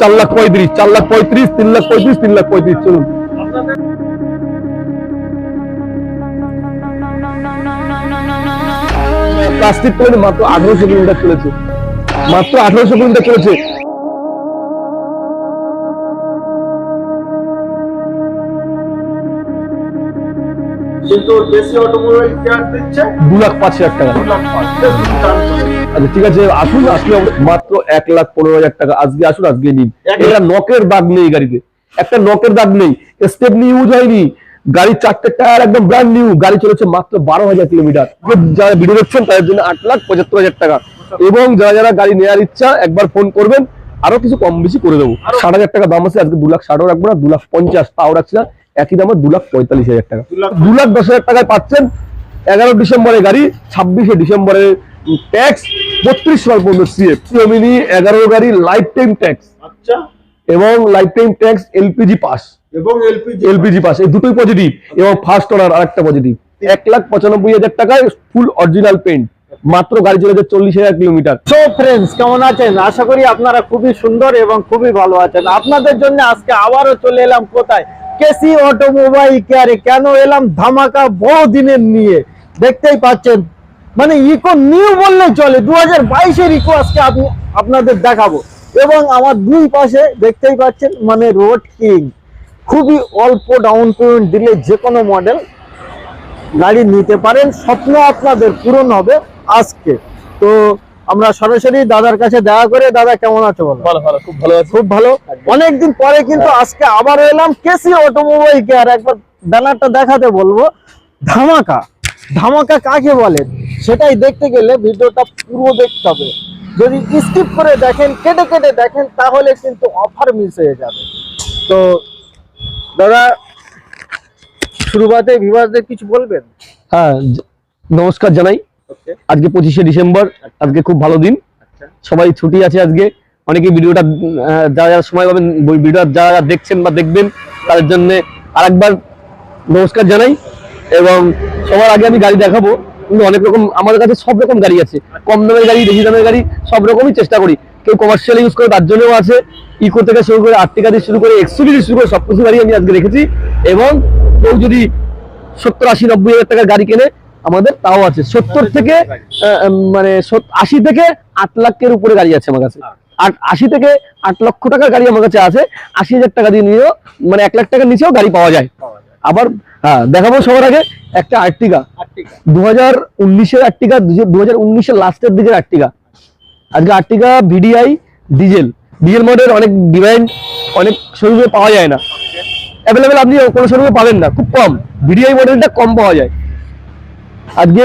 চার লাখ পঁয়ত্রিশ, চার লাখ পঁয়ত্রিশ, তিন লাখ পঁয়ত্রিশ, তিন লাখ পঁয়ত্রিশ, চলুন। প্লাস্টিক মাত্র আঠারোশো কিলোমিটার চলেছে। মাত্র আঠারোশো কিলোমিটার চলেছে। কিন্তু দেশি অটোমোবাইল কেয়ার দিচ্ছে? দু লাখ পাঁচ হাজার টাকা। দু লাখ পাঁচ। বেশ দাম চলে। আচ্ছা ঠিক আছে আসুন আসলে মাত্র এক লাখ পনেরো হাজার টাকা। আজকে আসুন আজকে নিন। এটা নকের দাগ নেই গাড়িতে। একটা নকের দাগ নেই। স্টেপনি ইউজ হয়নি। গাড়ির চারটে টায়ার একদম ব্র্যান্ড নিউ গাড়ি চলেছে মাত্র বারো হাজার কিলোমিটার। যারা ভিডিও দেখছেন তাদের জন্য আট লাখ পঁচাত্তর হাজার টাকা। এবং যারা যারা গাড়ি নেওয়ার ইচ্ছা একবার ফোন করবেন। আরও কিছু কম বেশি করে দেবো। ষাট হাজার টাকা দাম আছে আজকে দু লাখ ষাটও রাখব না দু লাখ পঞ্চাশ তাও রাখছি না। একই দামে দু লাখ পঁয়তাল্লিশ হাজার টাকা। দু লাখ দশ হাজার টাকায় পাচ্ছেন এগারো ডিসেম্বরে গাড়ি ছাব্বিশে ডিসেম্বরে ট্যাক্স বত্রিশ সাল পর্যন্ত সিএফ মিনি এগারো গাড়ি লাইফ টাইম ট্যাক্স আচ্ছা। এবং life time tax LPG pass এবং এলপিজি এলপিজি পাস এই দুটোই পজিটিভ এবং ফার্স্ট অনার আরেকটা পজিটিভ এক লাখ পঁচানব্বই হাজার টাকায় ফুল অরিজিনাল পেন্ট মাত্র গাড়ি চলেছে চল্লিশ হাজার কিলোমিটার সো ফ্রেন্ডস কেমন আছেন? আশা করি আপনারা খুবই সুন্দর এবং খুবই ভালো আছেন। আপনাদের জন্য আজকে আবারও চলে এলাম কোথায়? কেসি অটোমোবাইল কেয়ারে কেন এলাম? ধামাকা বড় দিনের নিয়ে। দেখতেই পাচ্ছেন। মানে ইকো নিউ বললে চলে। দু হাজার বাইশের ইকো আজকে আপনি, আপনাদের দেখাবো। এবং আমার দুই পাশে দেখতেই পাচ্ছেন মানে রোড কিং। খুবই অল্প ডাউন পেমেন্ট দিলে যে কোনো মডেল গাড়ি নিতে পারেন। স্বপ্ন আপনাদের পূরণ হবে আজকে। তো আমরা সরাসরি দাদার কাছে দেখা করে দাদা কেমন আছো বলো? ভালো ভালো খুব ভালো আছে। খুব ভালো। অনেকদিন পরে কিন্তু আজকে আবার এলাম কেসি অটোমোবাইল কেয়ার একবার ব্যানারটা দেখাতে বলব। ধামাকা ধামাকা কাকে বলে? সেটাই দেখতে গেলে ভিডিওটা পুরো দেখতে হবে। যদি স্কিপ করে দেখেন কেটে কেটে দেখেন তাহলে কিন্তু অফার মিস হয়ে যাবে। তো দাদা শুরুবাতে ভিভাসদের কিছু বলবেন? হ্যাঁ নমস্কার জানাই। আজকে পঁচিশে ডিসেম্বর আজকে খুব ভালো দিন। আচ্ছা। সবাই ছুটি আছে আজকে। অনেকে ভিডিওটা যারা যারা সময় পাবেন ভিডিওটা যারা যারা দেখছেন বা দেখবেন তাদের জন্য আরেকবার নমস্কার জানাই এবং সবার আগে আমি গাড়ি দেখাবো। কিন্তু অনেক রকম আমাদের কাছে সব রকম গাড়ি আছে। কম দামের গাড়ি বেশি দামের গাড়ি সব রকমই চেষ্টা করি। কেউ কমার্শিয়াল ইউজ করে তার জন্যও আছে। ইকো থেকে শুরু করে আর্টিকা দিয়ে শুরু করে এক্সুভি দিয়ে শুরু করে সব কিছু গাড়ি আমি আজকে রেখেছি। এবং কেউ যদি সত্তর আশি নব্বই হাজার টাকার গাড়ি কেনে আমাদের তাও আছে। সত্তর থেকে মানে আশি থেকে আট লাখের উপরে গাড়ি আছে আমার কাছে। আট আশি থেকে আট লক্ষ টাকার গাড়ি আমার কাছে আছে। আশি হাজার টাকা দিয়ে নিয়েও মানে এক লাখ টাকার নিচেও গাড়ি পাওয়া যায়। আবার হ্যাঁ দেখাবো সবার আগে একটা আর্টিকা আর্টিকা দু হাজার উনিশের আর্টিকা দু হাজার উনিশের লাস্টের দিকের আর্টিকা আজকে Ertiga VDI diesel. Diesel model অনেক ডিমান্ড অনেক শোরুমে পাওয়া যায় না। অ্যাভেলেবেল আপনি কোনো শোরুমে পাবেন না খুব কম। ভিডিআই মডেলটা কম পাওয়া যায়। আজকে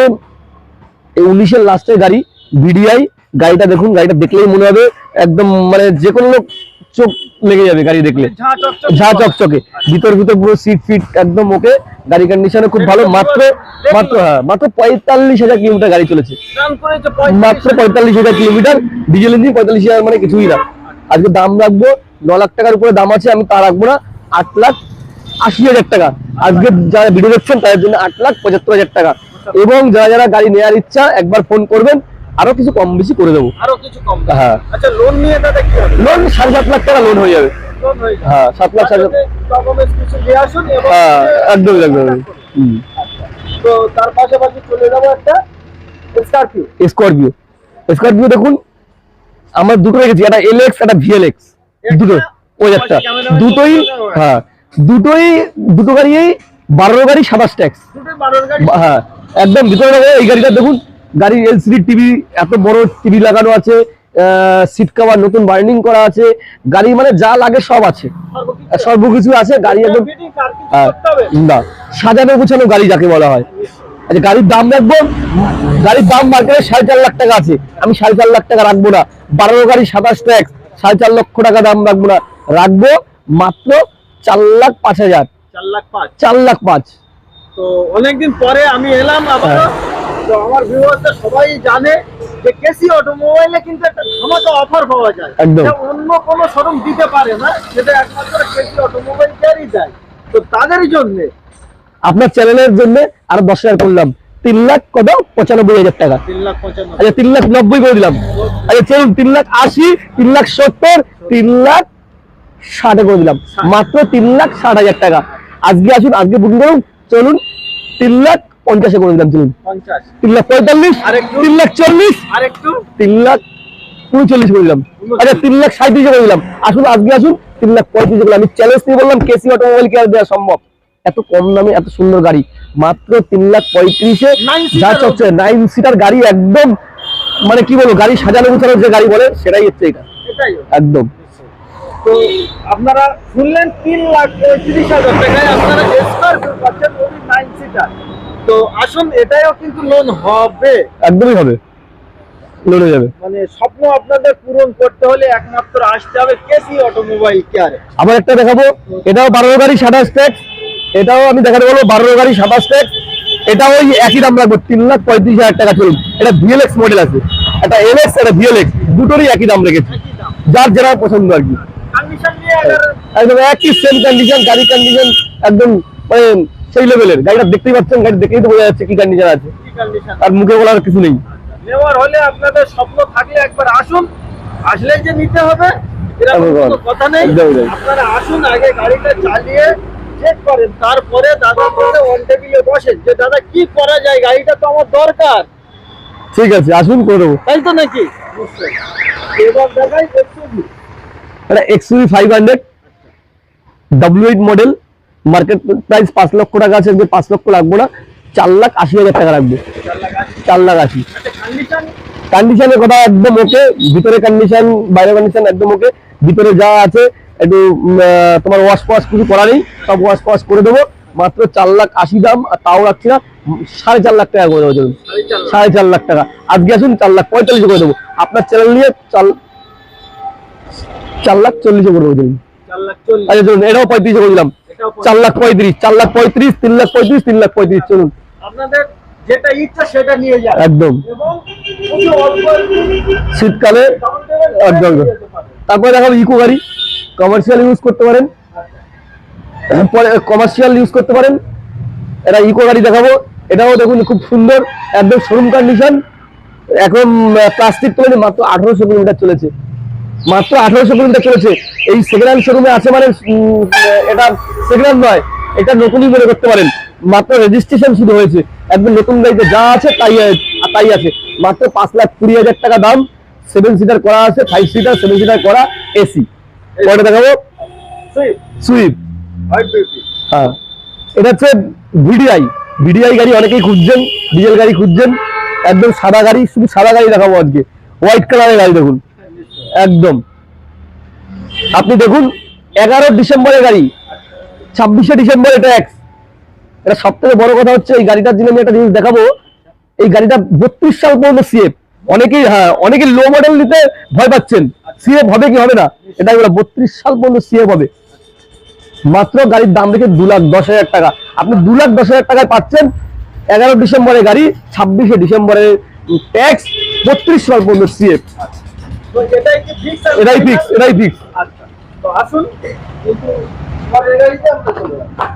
এই উনিশের লাস্টের গাড়ি ভিডিআই গাড়িটা দেখুন গাড়িটা দেখলেই মনে হবে একদম মানে যে কোনো লোক চোখ লেগে যাবে গাড়ি দেখলে। ঝা চকচকে। ভিতর ভিতর পুরো সিট ফিট একদম ওকে গাড়ি কন্ডিশনে খুব ভালো। মাত্র মাত্র হ্যাঁ মাত্র পঁয়তাল্লিশ হাজার কিলোমিটার গাড়ি চলেছে। মাত্র পঁয়তাল্লিশ হাজার কিলোমিটার। ডিজেল ইঞ্জিন পঁয়তাল্লিশ হাজার মানে কিছুই না। আজকে দাম রাখব ন লাখ টাকার উপরে দাম আছে আমি তা রাখব না। আট লাখ আশি হাজার টাকা। আজকে যারা ভিডিও দেখছেন তাদের জন্য আট লাখ পঁচাত্তর হাজার টাকা। এবং যারা যারা গাড়ি নেওয়ার ইচ্ছা একবার ফোন করবেন আরও কিছু কম বেশি করে দেবো। আরও কিছু কম হ্যাঁ। আচ্ছা লোন নিয়ে দাদা কি হবে? লোন সাড়ে সাত লাখ টাকা লোন হয়ে যাবে। হয়ে সাত লাখ সাড়ে হ্যাঁ একদম একদম হুম। তো তার পাশাপাশি চলে যাব একটা স্করপিও স্করপিও স্করপিও দেখুন আমার দুটো রেখেছি একটা এলএক্স একটা ভিএলএক্স দুটো ওই একটা। দুটোই হ্যাঁ দুটোই দুটো গাড়ি বারো গাড়ি সাতাশ ট্যাক্স। হ্যাঁ একদম ভিতরে এই গাড়িটা দেখুন। গাড়ির এলসিডি টিভি এত বড় টিভি লাগানো আছে সিট কভার নতুন বার্নিং করা আছে। গাড়ি মানে যা লাগে সব আছে। সর্বকিছু আছে। গাড়ি একদম হ্যাঁ, না সাজানো গোছানো গাড়ি যাকে বলা হয়। আচ্ছা গাড়ির দাম রাখব গাড়ির দাম মার্কেটে সাড়ে চার লাখ টাকা আছে। আমি সাড়ে চার লাখ টাকা রাখব না। বারো গাড়ি সাতাশ ট্যাক্স সাড়ে চার লক্ষ টাকা দাম রাখব না। রাখব মাত্র চার লাখ পাঁচ হাজার। চার লাখ পাঁচ। চার লাখ পাঁচ। তো অনেকদিন পরে আমি এলাম আবার। হ্যাঁ। তো আমার ভিউয়াররা সবাই জানে যে কেসি অটোমোবাইলে কিন্তু একটা ধামাকা অফার পাওয়া যায়। একদম। অন্য কোনো শোরুম দিতে পারে না সেটা একমাত্র কেসি অটোমোবাইল কেয়ারই দেয়। তো তাদের জন্য আপনার চ্যানেলের জন্য আরও দশ হাজার করলাম। তিন লাখ কত? পঁচানব্বই হাজার টাকা। আচ্ছা তিন লাখ নব্বই করে দিলাম। আচ্ছা চলুন তিন লাখ আশি তিন লাখ সত্তর তিন লাখ ষাটে করে দিলাম। মাত্র তিন লাখ ষাট হাজার টাকা। আজকে আসুন আজকে বুকিং করুন। চলুন তিন লাখ পঞ্চাশে করে দিলাম চলুন। তিন লাখ পঁয়তাল্লিশ তিন লাখ চল্লিশ তিন লাখ উনচল্লিশ করে দিলাম। আচ্ছা তিন লাখ সাঁত্রিশে করে দিলাম। আসুন আজকে আসুন তিন লাখ পঁয়ত্রিশে করলাম আমি চ্যালেঞ্জ দিয়ে বললাম কেসি অটোমোবাইল কেয়ার দেওয়া সম্ভব। এত কম দামে এত সুন্দর গাড়ি। মাত্র তিন লাখ পঁয়ত্রিশে যা চলছে নাইন সিটার গাড়ি একদম মানে কি বলব গাড়ি সাজানো গুছানো যে গাড়ি বলে সেটাই হচ্ছে এটা। একদম। তো আপনারা শুনলেন তিন লাখ পঁয়ত্রিশ হাজার টাকায় আপনারা স্করপিও পাচ্ছেন ওই নাইন সিটার তো আসুন এটাও কিন্তু লোন হবে। একদমই হবে। লোনে যাবে। মানে স্বপ্ন আপনাদের পূরণ করতে হলে একমাত্র আসতে হবে কেসি অটোমোবাইল কেয়ারে আবার একটা দেখাবো এটাও বারো গাড়ি সাতাশ ট্যাক্স এটাও আমি দেখাতে বলব বারো গাড়ি সাতাশ ট্যাক্স এটাও ওই একই দাম রাখব তিন লাখ পঁয়ত্রিশ হাজার টাকা চলুন। এটা ভিএলএক্স মডেল আছে একটা এলএক্স একটা ভিএলএক্স দুটোরই একই দাম রেখেছি। যার যারা পছন্দ আর কি। একদম একই সেম কন্ডিশন গাড়ি কন্ডিশন একদম মানে সেই লেভেলের গাড়িটা দেখতেই পাচ্ছেন গাড়ি দেখেই তো বোঝা যাচ্ছে কি কন্ডিশন আছে। আর মুখে বলার কিছু নেই। নেওয়ার হলে আপনাদের স্বপ্ন থাকলে একবার আসুন আসলে যে নিতে হবে কথা নেই। আপনারা আসুন আগে গাড়িটা চালিয়ে চেক করেন। তারপরে দাদার সাথে অন টেবিলে বসেন যে দাদা কি করা যায়? গাড়িটা তো আমার দরকার। ঠিক আছে আসুন করে দেবো। তাই তো নাকি? এবার দেখাই এক্সুভি এটা XUV five hundred W eight model market price পাঁচ লক্ষ টাকা আছে যে পাঁচ লক্ষ রাখব না, চার লাখ আশি হাজার টাকা রাখব চার লাখ আশি। কন্ডিশনের কথা একদম ওকে ভিতরে কন্ডিশন বাইরে কন্ডিশন একদম ওকে ভিতরে যা আছে, একটু তোমার ওয়াশ ফোয়াশ কিছু করা নেই, সব ওয়াশ ফোয়াশ করে দেবো, মাত্র চার লাখ আশি দাম, আর তাও রাখছি না সাড়ে চার লাখ টাকা করে দেবো সাড়ে চার লাখ টাকা। আজকে আসুন চার লাখ পঁয়তাল্লিশ করে দেবো। আপনার চ্যানেল নিয়ে চার চার লাখ চল্লিশে করে আচ্ছা চলুন এটাও পঁয়ত্রিশে করে দিলাম। চার লাখ পঁয়ত্রিশ চার লাখ পঁয়ত্রিশ তিন লাখ পঁয়ত্রিশ তিন লাখ পঁয়ত্রিশ চলুন। আপনাদের যেটা ইচ্ছা সেটা নিয়ে যান। একদম। শীতকালে একদম। তারপরে দেখাবো ইকো গাড়ি। কমার্শিয়াল ইউজ করতে পারেন। পরে কমার্শিয়াল ইউজ করতে পারেন। এটা ইকো গাড়ি দেখাবো। এটাও দেখুন খুব সুন্দর একদম শোরুম কন্ডিশন এখন প্লাস্টিক তুলে মাত্র আঠারোশো কিলোমিটার চলেছে। মাত্র আঠারোশো কিলোমিটার চলেছে। এই সেকেন্ড হ্যান্ড শোরুমে আছে মানে এটা সেকেন্ড হ্যান্ড নয় এটা নতুনই মনে করতে পারেন। মাত্র রেজিস্ট্রেশন শুরু হয়েছে। একদম নতুন গাড়িতে যা আছে তাই তাই আছে। মাত্র পাঁচ লাখ কুড়ি হাজার টাকা দাম। সেভেন সিটার করা আছে ফাইভ সিটার সেভেন সিটার করা এসি পরে দেখাবো। Beauty। হ্যাঁ। এটা হচ্ছে ভিডিআই ভিডিআই গাড়ি অনেকেই খুঁজছেন ডিজেল গাড়ি খুঁজছেন। একদম সাদা গাড়ি শুধু সাদা গাড়ি দেখাবো আজকে। হোয়াইট কালারের গাড়ি দেখুন। একদম। আপনি দেখুন, এগারো ডিসেম্বরের গাড়ি, ছাব্বিশে ডিসেম্বর এটা এক্স এটা সব থেকে বড় কথা হচ্ছে, এই গাড়িটার জন্য আমি একটা জিনিস দেখাবো। এই গাড়িটা বত্রিশ সাল পর্যন্ত সিএফ অনেকেই হ্যাঁ অনেকেই লো মডেল নিতে ভয় পাচ্ছেন। সিএফ হবে কি হবে না? এটা বত্রিশ সাল পর্যন্ত সিএফ হবে। মাত্র গাড়ির দাম রেখে দু লাখ দশ হাজার টাকা। আপনি দু লাখ দশ হাজার টাকায় পাচ্ছেন এগারো ডিসেম্বরের গাড়ি, ছাব্বিশে ডিসেম্বরের ট্যাক্স বত্রিশ সাল পর্যন্ত সিএফ এটাই? ফিক্স এটাই ফিক্স আচ্ছা।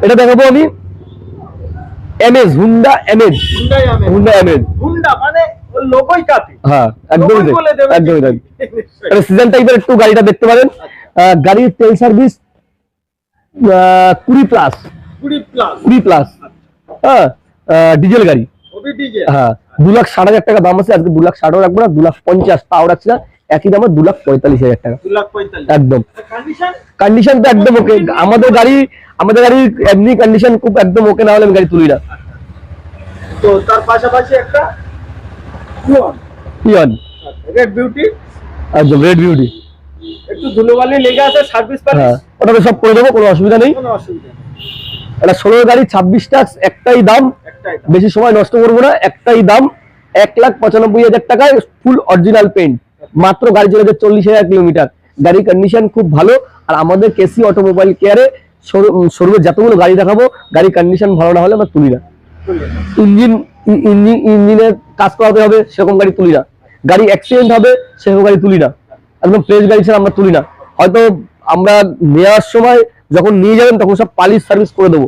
এটা দেখাবো আমি। MS Hyundai MS Hyundai Hyundai MS Hyundai মানে কাপি হ্যাঁ একদমই একদমই তাই এটা সিজন টাইপের একটু গাড়িটা দেখতে পারেন। গাড়ির তেল সার্ভিস কুড়ি প্লাস কুড়ি প্লাস হ্যাঁ ডিজেল গাড়ি। হ্যাঁ দু লাখ ষাট হাজার টাকা দাম আছে। আজকে দু লাখ ষাটও রাখব না দু লাখ পঞ্চাশ তাও রাখছি না। একই দামে দু লাখ পঁয়তাল্লিশ হাজার টাকা। একদম। কন্ডিশন তো একদম ওকে আমাদের গাড়ি আমাদের গাড়ির এমনি কন্ডিশন খুব একদম ওকে না হলে আমি গাড়ি তুলি না। তো তার পাশাপাশি একটা পিয়ন রেড বিউটি একদম রেড বিউটি একটু ধুলোবালি লেগে আছে সার্ভিস হ্যাঁ ওটা সব করে দেবো কোনো অসুবিধা নেই। কোনো অসুবিধা এটা ষোলো গাড়ি ছাব্বিশ টাক্স একটাই দাম। একটাই দাম। বেশি সময় নষ্ট করব না একটাই দাম। এক লাখ পঁচানব্বই হাজার টাকায় ফুল অরিজিনাল পেন্ট মাত্র গাড়ি চলে চলেছে চল্লিশ হাজার কিলোমিটার। গাড়ির কন্ডিশন খুব ভালো আর আমাদের কেসি অটোমোবাইল কেয়ারে শোরুমে যতগুলো গাড়ি দেখাবো গাড়ির কন্ডিশন ভালো না হলে আমরা তুলি না। ইঞ্জিন ইঞ্জিন ইঞ্জিনের কাজ করাতে হবে সেরকম গাড়ি তুলি না। গাড়ি অ্যাক্সিডেন্ট হবে সেরকম গাড়ি তুলি না। একদম ফ্রেশ গাড়ি ছাড়া আমরা তুলি না। হয়তো আমরা নেওয়ার সময় যখন নিয়ে যাবেন তখন সব পালিশ সার্ভিস করে দেবো।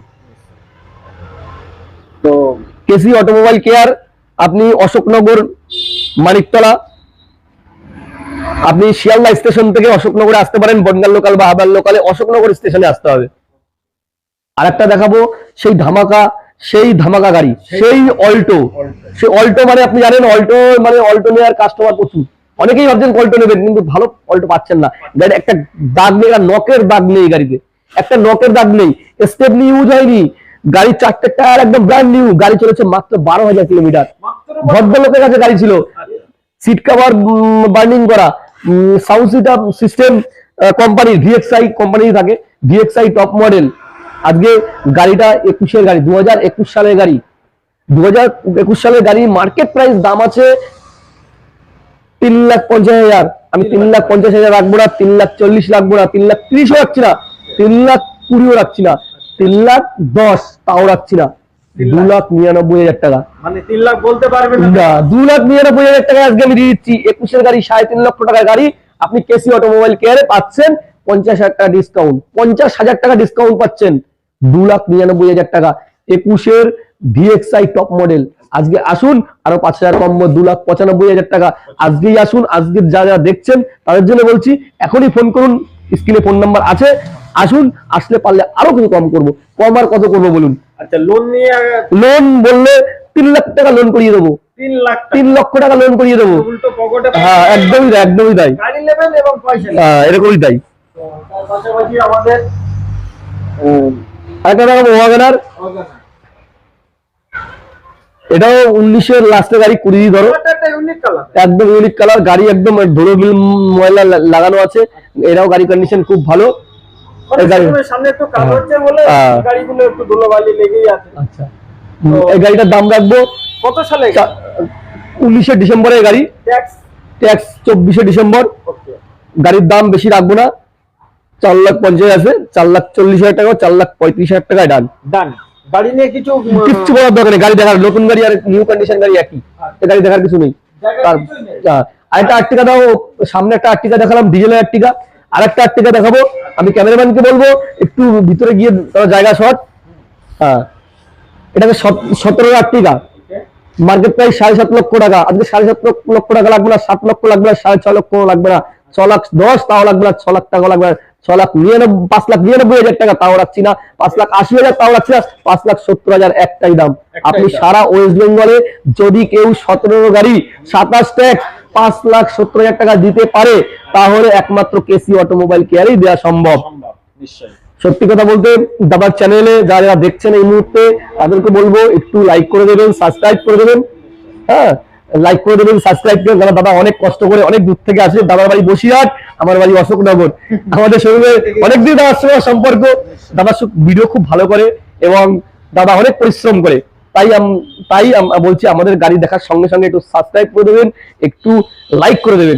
তো কেসি অটোমোবাইল কেয়ার আপনি অশোকনগর মানিকতলা আপনি শিয়ালদা স্টেশন থেকে অশোকনগরে আসতে পারেন বনগাল লোকাল বা আবার লোকালে অশোকনগর স্টেশনে আসতে হবে। আরেকটা দেখাবো সেই ধামাকা সেই ধামাকা গাড়ি সেই অল্টো। সেই অল্টো মানে আপনি জানেন অল্টো মানে অল্টো নেওয়ার কাস্টমার প্রচুর। অনেকেই ভাবছেন অল্টো নেবেন কিন্তু ভালো অল্টো পাচ্ছেন না। গাড়ি একটা দাগ নেই একটা নকের দাগ নেই গাড়িতে। একটা নকের দাগ নেই। স্টেপনি ইউজ হয়নি। গাড়ি চারটে টায়ার একদম ব্র্যান্ড নিউ গাড়ি চলেছে মাত্র বারো হাজার কিলোমিটার ভদ্রলোকের কাছে গাড়ি ছিল। সিট কভার বার্নিং করা। সাউন্ড সিস্টেম সিস্টেম কোম্পানির ভিএক্সআই কোম্পানির থাকে। ভিএক্সআই টপ মডেল আজকে গাড়িটা একুশের গাড়ি দু সালের গাড়ি। দু সালের গাড়ি মার্কেট প্রাইস দাম আছে তিন লাখ পঞ্চাশ হাজার। আমি তিন লাখ পঞ্চাশ হাজার রাখব না, তিন লাখ চল্লিশ রাখব না, তিন লাখ তিরিশও রাখছি না, তিন লাখ কুড়িও রাখছি না, তিন লাখ দশ তাও রাখছি না। দু লাখ। নিরানব্বই হাজার টাকা। মানে তিন লাখ বলতে পারবেন না। দু লাখ নিরানব্বই হাজার টাকা আজকে আমি দিয়ে দিচ্ছি। একুশের গাড়ি সাড়ে তিন লক্ষ টাকার গাড়ি। আপনি কেসি অটোমোবাইল কেয়ারে পাচ্ছেন পঞ্চাশ হাজার টাকা ডিসকাউন্ট পঞ্চাশ হাজার টাকা ডিসকাউন্ট পাচ্ছেন দু লাখ নিরানব্বই হাজার টাকা। একুশের ভিএক্সআই টপ মডেল আজকে আসুন আরও পাঁচ হাজার কম দু লাখ পঁচানব্বই হাজার টাকা। আজকেই আসুন আজকে যা যারা দেখছেন তাদের জন্য বলছি এখনই ফোন করুন স্ক্রিনে ফোন নাম্বার আছে। আসুন আসলে পারলে আরও কিছু কম করব। কম আর কত করব বলুন? আচ্ছা লোন নিয়ে লোন বললে তিন লাখ টাকা লোন করিয়ে দেবো। তিন লাখ টাকা। তিন লক্ষ টাকা লোন করিয়ে দেবো। উল্টো পকেটে হ্যাঁ একদমই তাই একদমই তাই। গাড়ি নেবেন এবং পয়সা হ্যাঁ, এরকমই তাই। তার পাশাপাশি আমাদের আরেকটা দেখাবো ওয়াগনার এটাও উনিশের লাস্টের গাড়ি কুড়ি ধরো। একদম ইউনিক কালার গাড়ি একদম বিল ময়লা লাগানো আছে। এটাও গাড়ি কন্ডিশন খুব ভালো মানে এই গাড়ি- শোরুমের সামনে একটু কাজ হচ্ছে বলে হ্যাঁ। গাড়িগুলো একটু ধুলোবালি লেগেই আছে। আচ্ছা। এই গাড়িটার দাম রাখব? কত সালে? উনিশে ডিসেম্বরের গাড়ি। ট্যাক্স? ট্যাক্স চব্বিশে ডিসেম্বর। গাড়ির দাম বেশি রাখব না। চার লাখ পঞ্চাশ আছে। চার লাখ চল্লিশ হাজার টাকা চার লাখ পঁয়ত্রিশ হাজার টাকায় ডান ডান গাড়ি নিয়ে কিছু কিচ্ছু দরকার নেই। গাড়ি দেখার নতুন গাড়ি আর নিউ কন্ডিশন গাড়ি একই। এ গাড়ি দেখার কিছু নেই। তার কিছুই নেই। আর্টিকা দাও। সামনে একটা আর্টিকা দেখালাম। ডিজেলের আর্টিকা আরেকটা আর্টিকা দেখাবো। আমি ক্যামেরাম্যানকে বলব একটু ভিতরে গিয়ে তারা জায়গা শট হ্যাঁ। এটাকে সতেরো আর্টিকা মার্কেট প্রাইস সাড়ে সাত লক্ষ টাকা। আজকে সাড়ে সাত লক্ষ টাকা লাগবে না সাত লক্ষ লাগবে না সাড়ে ছ লক্ষ লাগবে না। ছ লাখ দশ তাও লাগবে না ছ লাখ টাকা লাগবে না ছ লাখ নিরানব্বই পাঁচ লাখ নিরানব্বই হাজার টাকা তাও রাখছি না পাঁচ লাখ আশি হাজার তাও রাখছি না পাঁচ লাখ সত্তর হাজার একটাই দাম। আপনি সারা ওয়েস্ট বেঙ্গলে যদি কেউ সতেরো গাড়ি সাতাশ ট্যাক্স পাঁচ লাখ সত্তর হাজার টাকা দিতে পারে তাহলে একমাত্র কেসি অটোমোবাইল কেয়ারই দেওয়া সম্ভব। সত্যি কথা বলতে দাবার চ্যানেলে যারা যারা দেখছেন এই মুহূর্তে তাদেরকে বলব একটু লাইক করে দেবেন সাবস্ক্রাইব করে দেবেন। হ্যাঁ লাইক করে দেবেন সাবস্ক্রাইব করে দাদা দাদা অনেক কষ্ট করে অনেক দূর থেকে আসে দাদার বাড়ি বসিরহাট আমার বাড়ি অশোকনগর। আমাদের সঙ্গে অনেকদিন দাদার সঙ্গে সম্পর্ক। দাদার ভিডিও খুব ভালো করে এবং দাদা অনেক পরিশ্রম করে। তাই আম- তাই বলছি আমাদের গাড়ি দেখার সঙ্গে সঙ্গে একটু সাবস্ক্রাইব করে দেবেন একটু লাইক করে দেবেন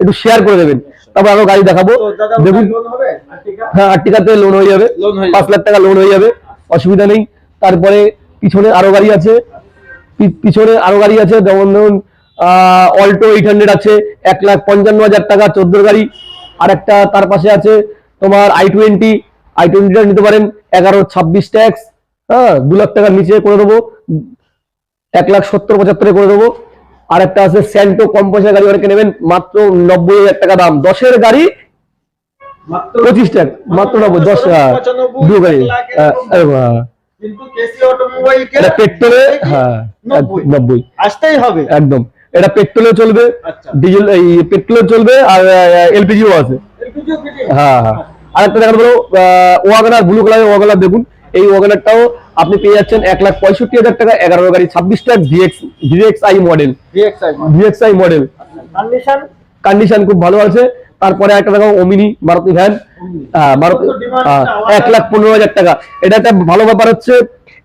একটু শেয়ার করে দেবেন। তারপর আরও গাড়ি দেখাবো। দেখুন। লোন হবে? আর্টিকা? হ্যাঁ আর্টিকাতে লোন হয়ে যাবে। পাঁচ লাখ টাকা লোন হয়ে যাবে। অসুবিধা নেই। তারপরে পিছনে আরও গাড়ি আছে। পিছনে আরও গাড়ি আছে। যেমন ধরুন অল্টো এইট হান্ড্রেড আছে। এক লাখ পঞ্চান্ন হাজার টাকা চোদ্দ গাড়ি। আর একটা তার পাশে আছে তোমার আই টোয়েন্টি আই টোয়েন্টিটা নিতে পারেন। এগারো ছাব্বিশ ট্যাক্স হ্যাঁ দু লাখ টাকার নিচে করে দেবো এক লাখ সত্তর পঁচাত্তরে করে দেবো। আর একটা আছে স্যান্টো কম পয়সা গাড়ি অনেকে নেবেন মাত্র নব্বই হাজার টাকা দাম। দশের গাড়ি পঁচিশ টাকা মাত্র নব্বই দশ পঁচানব্বই, দু গাড়ি হ্যাঁ, হ্যাঁ, পেট্রোলে হ্যাঁ নব্বই। আসতেই হবে। একদম। এটা পেট্রোলে চলবে আচ্ছা। ডিজেল এই পেট্রোলে চলবে আর এলপিজিও আছে। হ্যাঁ হ্যাঁ। আর একটা ওয়াগনার ব্লু কালারের ওয়াগনার দেখুন। এই ওয়াগনারটাও আপনি পেয়ে যাচ্ছেন এক লাখ পঁয়ষট্টি হাজার টাকা এগারো গাড়ি ছাব্বিশ টাকা VX VX I model VXI VX I model condition condition খুব ভালো আছে। তারপরে একটা দেখো অমিনি মারুতি ভ্যান মারুতি? এক লাখ পনেরো হাজার টাকা। এটা একটা ভালো ব্যাপার হচ্ছে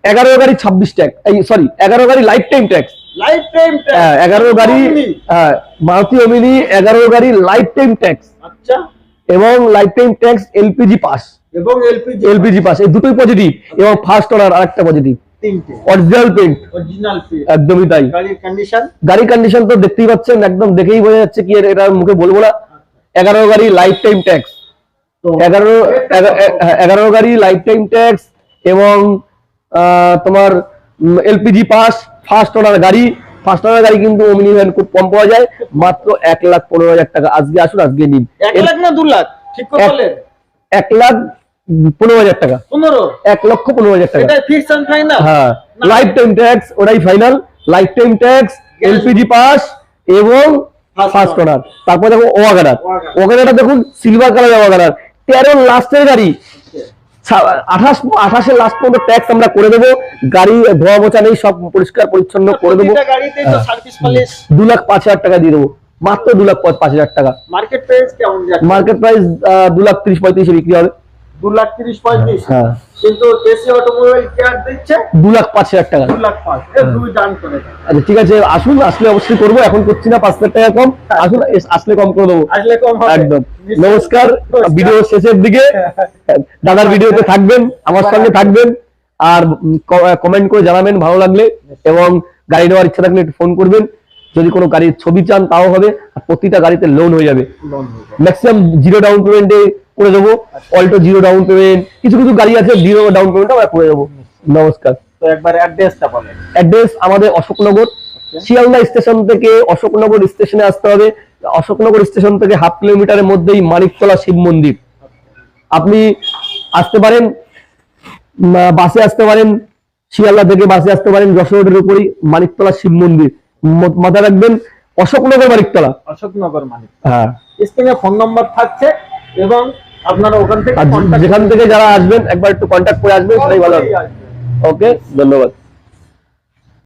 এগারো গাড়ি ছাব্বিশ ট্যাক্স এই সরি এগারো গাড়ি life time tax life time এগারো গাড়ি হ্যাঁ, মারুতি অমিনি এগারো গাড়ি লাইফ টাইম ট্যাক্স আচ্ছা। এবং life time tax LPG pass এবং এলপিজি এলপিজি পাস এই দুটোই পজিটিভ এবং ফার্স্ট অনার আরেকটা positive original paint original P একদমই তাই। গাড়ির কন্ডিশন তো দেখতেই পাচ্ছেন একদম দেখেই বোঝা যাচ্ছে কি এটা মুখে বলব না। এগারো গাড়ি লাইফ টাইম ট্যাক্স এগারো এগারো গাড়ি লাইফ টাইম ট্যাক্স এবং আহ, তোমার এলপিজি পাস ফার্স্ট ওনার গাড়ি। ফার্স্ট ওনার গাড়ি কিন্তু ভ্যান খুব কম পাওয়া যায়। মাত্র এক লাখ পনেরো হাজার টাকা। আজকে আসুন আজকে নিন। এক লাখ না দু লাখ? ঠিক এক লাখ পনেরো হাজার টাকা। পনেরো? এক লক্ষ পনেরো হাজার টাকা। হ্যাঁ। লাইফ টাইম ট্যাক্স ওটাই final life time tax LPG pass এবং ফার্স্ট। তারপর দেখো ওয়াগানার। দেখুন সিলভার কালারের ওয়াগানার তেরো লাস্টের গাড়ি। আঠাশ আঠাশের লাস্ট পর্যন্ত ট্যাক্স আমরা করে দেবো। গাড়ি ধোয়া মোচা নেই সব পরিষ্কার পরিচ্ছন্ন করে দেবো। হ্যাঁ। দু লাখ পাঁচ হাজার টাকা দিয়ে দেবো। মাত্র দু লাখ পাঁচ হাজার টাকা। মার্কেট প্রাইস কেমন মার্কেট প্রাইস দু লাখ তিরিশ পঁয়ত্রিশে বিক্রি হবে। দু লাখ তিরিশ পঁয়ত্রিশ। হ্যাঁ। কিন্তু এসি অটোমোবাইল কেয়ার দিচ্ছে দু লাখ পাঁচ হাজার টাকা। দু লাখ পাঁচ। দুই ডান করে আচ্ছা ঠিক আছে আসুন আসলে অবশ্যই করব এখন করছি না পাঁচ হাজার টাকা কম। আসুন আসলে কম করে দেবো। আসলে কম একদম। নমস্কার। ভিডিও শেষের দিকে। দাদার ভিডিওতে থাকবেন আমার সঙ্গে থাকবেন। আর কমেন্ট করে জানাবেন ভালো লাগলে। এবং গাড়ি নেওয়ার ইচ্ছা থাকলে একটু ফোন করবেন। যদি কোনো গাড়ির ছবি চান তাও হবে। আর প্রতিটা গাড়িতে লোন হয়ে হয়ে যাবে। ম্যাক্সিমাম জিরো ডাউন পেমেন্টে করে দেবো। অল্টো জিরো ডাউন পেমেন্ট কিছু কিছু গাড়ি আছে জিরো ডাউন পেমেন্ট আমরা করে দেবো। নমস্কার। তো একবার অ্যাড্রেসটা বলেন। অ্যাড্রেস আমাদের অশোকনগর। শিয়ালদা স্টেশন থেকে অশোকনগর স্টেশনে আসতে হবে। অশোকনগর স্টেশন থেকে হাফ কিলোমিটারের মধ্যেই মানিকতলা শিব মন্দির। আপনি আসতে পারেন বাসে আসতে পারেন শিয়ালদা থেকে বাসে আসতে পারেন যশোর রোডের উপরই মানিকতলা শিব মন্দির। ম- মাথায় রাখবেন অশোকনগর মানিকতলা। অশোকনগর মালিক হ্যাঁ। স্ক্রিনে ফোন নম্বর থাকছে এবং আপনারা ওখান থেকে আর contact যেখান থেকে যারা আসবেন একবার একটু কন্ট্যাক্ট করে আসবেন সেটাই ভালো হবে। করলেই আসবে। ওকে ধন্যবাদ।